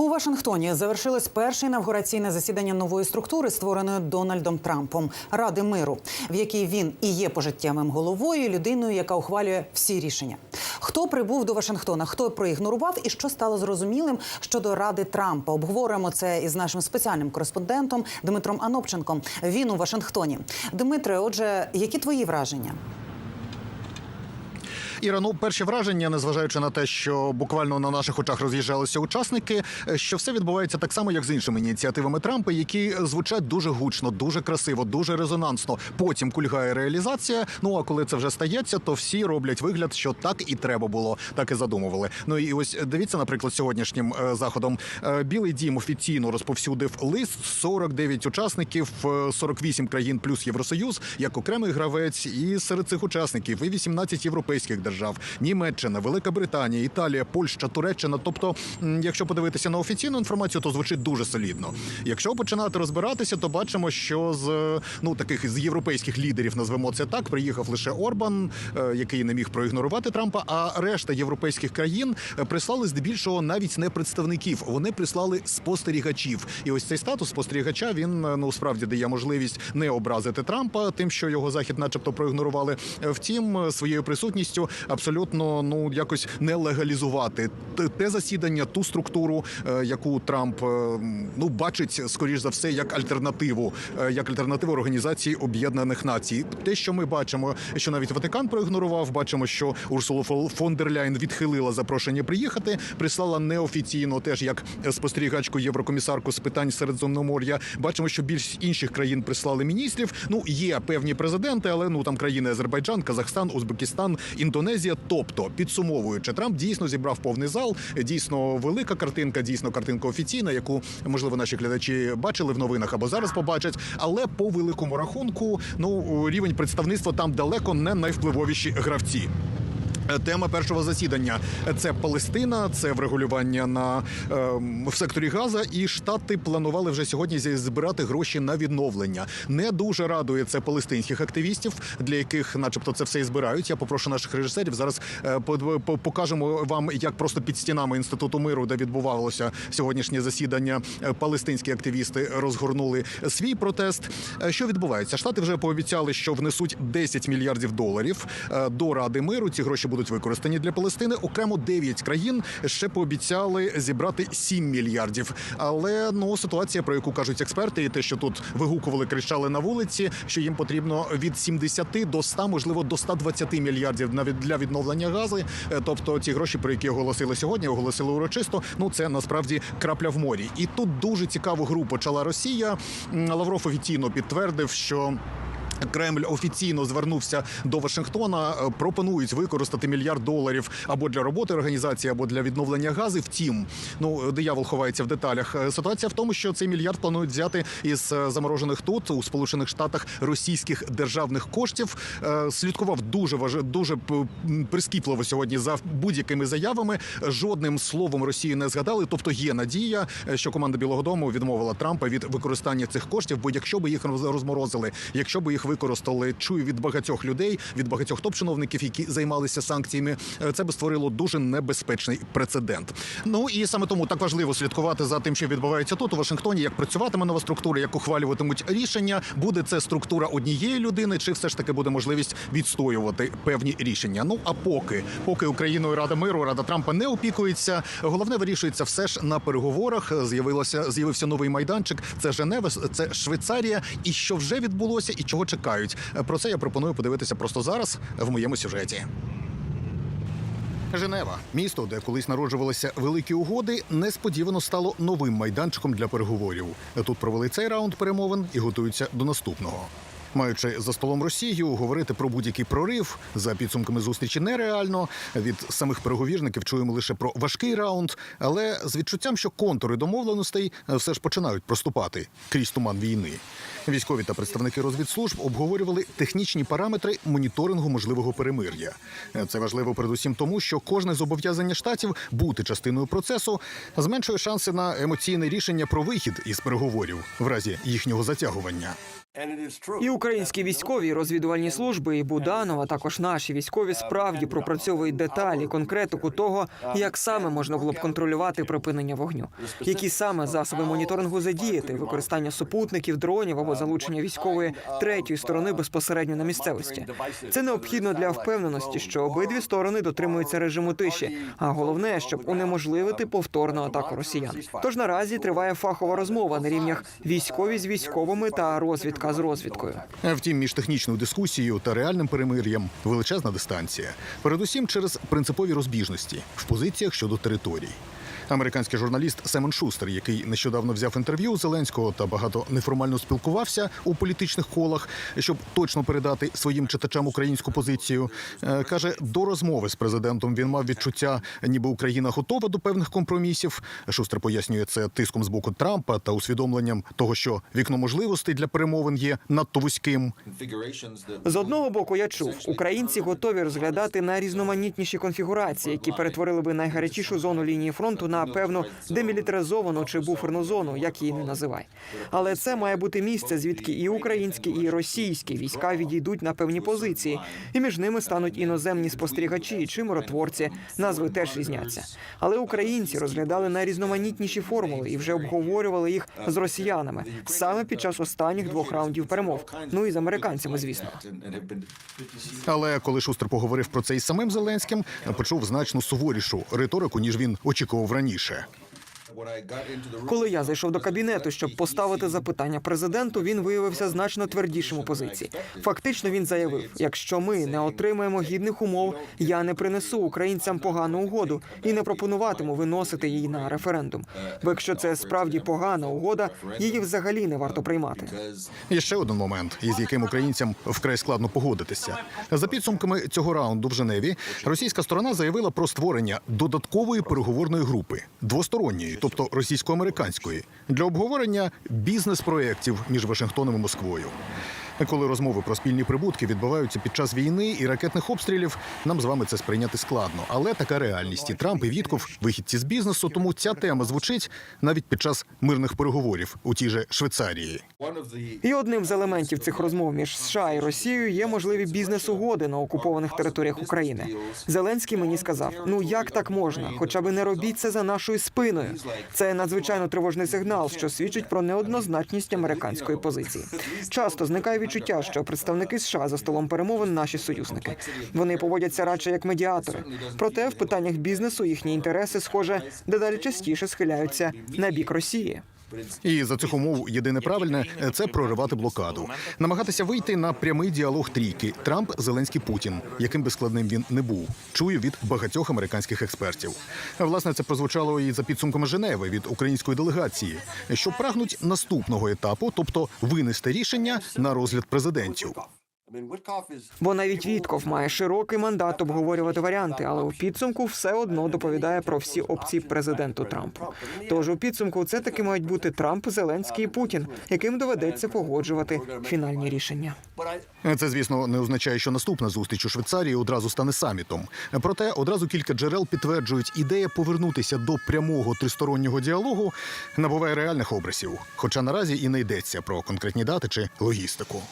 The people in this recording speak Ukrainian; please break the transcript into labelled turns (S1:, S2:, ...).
S1: У Вашингтоні завершилось перше інавгураційне засідання нової структури, створеної Дональдом Трампом Ради миру, в якій він і є пожиттєвим головою, людиною, яка ухвалює всі рішення. Хто прибув до Вашингтона, хто проігнорував і що стало зрозумілим щодо Ради Трампа? Обговоримо це із нашим спеціальним кореспондентом Дмитром Анопченком. Він у Вашингтоні. Дмитре, отже, які твої враження?
S2: Іра, ну перші враження, незважаючи на те, що буквально на наших очах роз'їжджалися учасники, е, що все відбувається так само, як з іншими ініціативами Трампа, які звучать дуже гучно, дуже красиво, дуже резонансно. Потім кульгає реалізація. Ну а коли це вже стається, то всі роблять вигляд, що так і треба було, так і задумували. Ну і ось дивіться, наприклад, сьогоднішнім е, заходом Е, Білий Дім офіційно розповсюдив лист 49 учасників, е, 48 країн плюс Євросоюз як окремий гравець, і серед цих учасників і 18 європейських держав: Німеччина, Велика Британія, Італія, Польща, Туреччина. Тобто, якщо подивитися на офіційну інформацію, то звучить дуже солідно. Якщо починати розбиратися, то бачимо, що з е, ну таких з європейських лідерів назвемо це так. Приїхав лише Орбан, е, який не міг проігнорувати Трампа. А решта європейських країн е, прислали здебільшого навіть не представників. Вони прислали спостерігачів. І ось цей статус спостерігача він ну справді дає можливість не образити Трампа, тим, що його захід, начебто, проігнорували. Втім, своєю присутністю абсолютно ну якось не легалізувати те- засідання, ту структуру, е, яку Трамп е, ну бачить скоріш за все як альтернативу, е, як альтернативу організації Об'єднаних Націй. Те, що ми бачимо, що навіть Ватикан проігнорував, бачимо, що Урсула фон дер Ляйн відхилила запрошення приїхати, прислала неофіційно, теж як спостерігачку єврокомісарку з питань Середземномор'я. Бачимо, що більш інших країн прислали міністрів. Ну є певні президенти, але ну там країни Азербайджан, Казахстан, Узбекистан, Індонезія. Тобто, підсумовуючи, Трамп дійсно зібрав повний зал. Дійсно велика картинка, дійсно картинка офіційна, яку можливо наші глядачі бачили в новинах або зараз побачать. Але по великому рахунку, ну рівень представництва там далеко не найвпливовіші гравці. Е, Тема першого засідання це Палестина, це врегулювання на ем, в секторі Газа. І штати планували вже сьогодні збирати гроші на відновлення. Не дуже радує це палестинських активістів, для яких, начебто, це все і збирають. Я попрошу наших режисерів зараз е, по- по- покажемо вам, як просто під стінами інституту миру, де відбувалося сьогоднішнє засідання, е, палестинські активісти розгорнули свій протест. Е, Що відбувається? Штати вже пообіцяли, що внесуть 10 мільярдів доларів е, до Ради миру. Ці гроші будуть використані для Палестини. Окремо 9 країн ще пообіцяли зібрати 7 мільярдів. Але ну ситуація, про яку кажуть експерти, і те, що тут вигукували, кричали на вулиці, що їм потрібно від 70 до 100, можливо, до 120 мільярдів для відновлення гази. Е, Тобто ті гроші, про які оголосили сьогодні, оголосили урочисто. Ну це насправді крапля в морі. І тут дуже цікаву гру почала Росія. Лавров офіційно підтвердив, що. Кремль офіційно звернувся до Вашингтона. е, Пропонують використати мільярд доларів або для роботи організації, або для відновлення гази. Втім, ну диявол ховається в деталях. Е, Ситуація в тому, що цей мільярд планують взяти із е, заморожених тут у Сполучених Штатах російських державних коштів. Слідкував дуже важ... дуже прискіпливо сьогодні за будь-якими заявами. Жодним словом Росії не згадали. Тобто є надія, що команда Білого Дому відмовила Трампа від використання цих коштів. Бо якщо би їх роз- розморозили, якщо би їх використали, чую від багатьох людей, від багатьох топ-чиновників, які займалися санкціями, е, це би створило дуже небезпечний прецедент. Ну і саме тому так важливо слідкувати за тим, що відбувається тут у Вашингтоні, як працюватиме нова структура, як ухвалюватимуть рішення. Буде це структура однієї людини, чи все ж таки буде можливість відстоювати певні рішення? Ну а поки, поки Україною Рада миру, Рада Трампа не опікується, головне вирішується все ж на переговорах. З'явилося з'явився новий майданчик. Це Женева, це Швейцарія. І що вже відбулося, і чого чекають. Про це я пропоную подивитися просто зараз в моєму сюжеті. Женева, місто, де колись народжувалися великі угоди, несподівано стало новим майданчиком для переговорів. Тут провели цей раунд перемовин і готуються до наступного. Маючи за столом Росію, говорити про будь-який прорив за підсумками зустрічі нереально. Від самих переговірників чуємо лише про важкий раунд, але з відчуттям, що контури домовленостей все ж починають проступати крізь туман війни. Військові та представники розвідслужб обговорювали технічні параметри моніторингу можливого перемир'я. Це важливо передусім тому, що кожне зобов'язання штатів бути частиною процесу зменшує шанси на емоційне рішення про вихід із переговорів в разі їхнього затягування.
S3: І українські військові розвідувальні служби, і Буданов, а також наші військові справді пропрацьовують деталі, конкретику того, як саме можна було б контролювати припинення вогню, які саме засоби моніторингу задіяти, використання супутників, дронів або залучення військової третьої сторони безпосередньо на місцевості. Це необхідно для впевненості, що обидві сторони дотримуються режиму тиші, а головне, щоб унеможливити повторну атаку росіян. Тож наразі триває фахова розмова на рівнях військові з військовими та розвідка з розвідкою.
S2: Втім, між технічною дискусією та реальним перемир'ям величезна дистанція. Передусім через принципові розбіжності в позиціях щодо територій. Американський журналіст Семен Шустер, який нещодавно взяв інтерв'ю Зеленського та багато неформально спілкувався у політичних колах, щоб точно передати своїм читачам українську позицію, е, каже, до розмови з президентом він мав відчуття, ніби Україна готова до певних компромісів. Шустер пояснює це тиском з боку Трампа та усвідомленням того, що вікно можливостей для перемовин є надто вузьким.
S3: З одного боку, я чув, українці готові розглядати найрізноманітніші конфігурації, які перетворили би найгарячішу зону лінії фронту на певну демілітаризовану чи буферну зону, як її не називай. Але це має бути місце, звідки і українські, і російські війська відійдуть на певні позиції, і між ними стануть іноземні спостерігачі чи миротворці. Назви теж різняться. Але українці розглядали найрізноманітніші формули і вже обговорювали їх з росіянами саме під час останніх двох раундів перемов. Ну і з американцями, звісно.
S2: Але коли Шустер поговорив про це із самим Зеленським, почув значно суворішу риторику, ніж він очікував раніше раніше.
S3: Коли я зайшов до кабінету, щоб поставити запитання президенту, він виявився значно твердішим у позиції. Фактично, він заявив: якщо ми не отримаємо гідних умов, я не принесу українцям погану угоду і не пропонуватиму виносити її на референдум. Бо якщо це справді погана угода, її взагалі не варто приймати.
S2: І ще один момент, із яким українцям вкрай складно погодитися. За підсумками цього раунду в Женеві, російська сторона заявила про створення додаткової переговорної групи двосторонньої, тобто російсько-американської, для обговорення бізнес-проєктів між Вашингтоном і Москвою. Коли розмови про спільні прибутки відбуваються під час війни і ракетних обстрілів, нам з вами це сприйняти складно. Але така реальність і Трамп і Вітков вихідці з бізнесу, тому ця тема звучить навіть під час мирних переговорів у тій же Швейцарії.
S3: І одним з елементів цих розмов між США і Росією є можливі бізнес-угоди на окупованих територіях України. Зеленський мені сказав: ну як так можна? Хоча би не робіть це за нашою спиною. Це надзвичайно тривожний сигнал, що свідчить про неоднозначність американської позиції. Часто зникає відчуття, що представники США за столом перемовин наші союзники. Вони поводяться радше як медіатори. Проте в питаннях бізнесу їхні інтереси, схоже, дедалі частіше схиляються на бік Росії.
S2: І за цих умов єдине правильне це проривати блокаду, намагатися вийти на прямий діалог трійки Трамп, Зеленський, Путін, яким би складним він не був. Чую від багатьох американських експертів. Власне, це прозвучало і за підсумками Женеви від української делегації, що прагнуть наступного етапу, тобто винести рішення на розгляд президентів.
S3: Бо навіть Вітков має широкий мандат обговорювати варіанти, але у підсумку все одно доповідає про всі опції президенту Трампу. Тож у підсумку це таки мають бути Трамп, Зеленський і Путін, яким доведеться погоджувати фінальні рішення.
S2: Це, звісно, не означає, що наступна зустріч у Швейцарії одразу стане самітом. Проте одразу кілька джерел підтверджують, ідея повернутися до прямого тристороннього діалогу набуває реальних обрисів. Хоча наразі і не йдеться про конкретні дати чи логістику.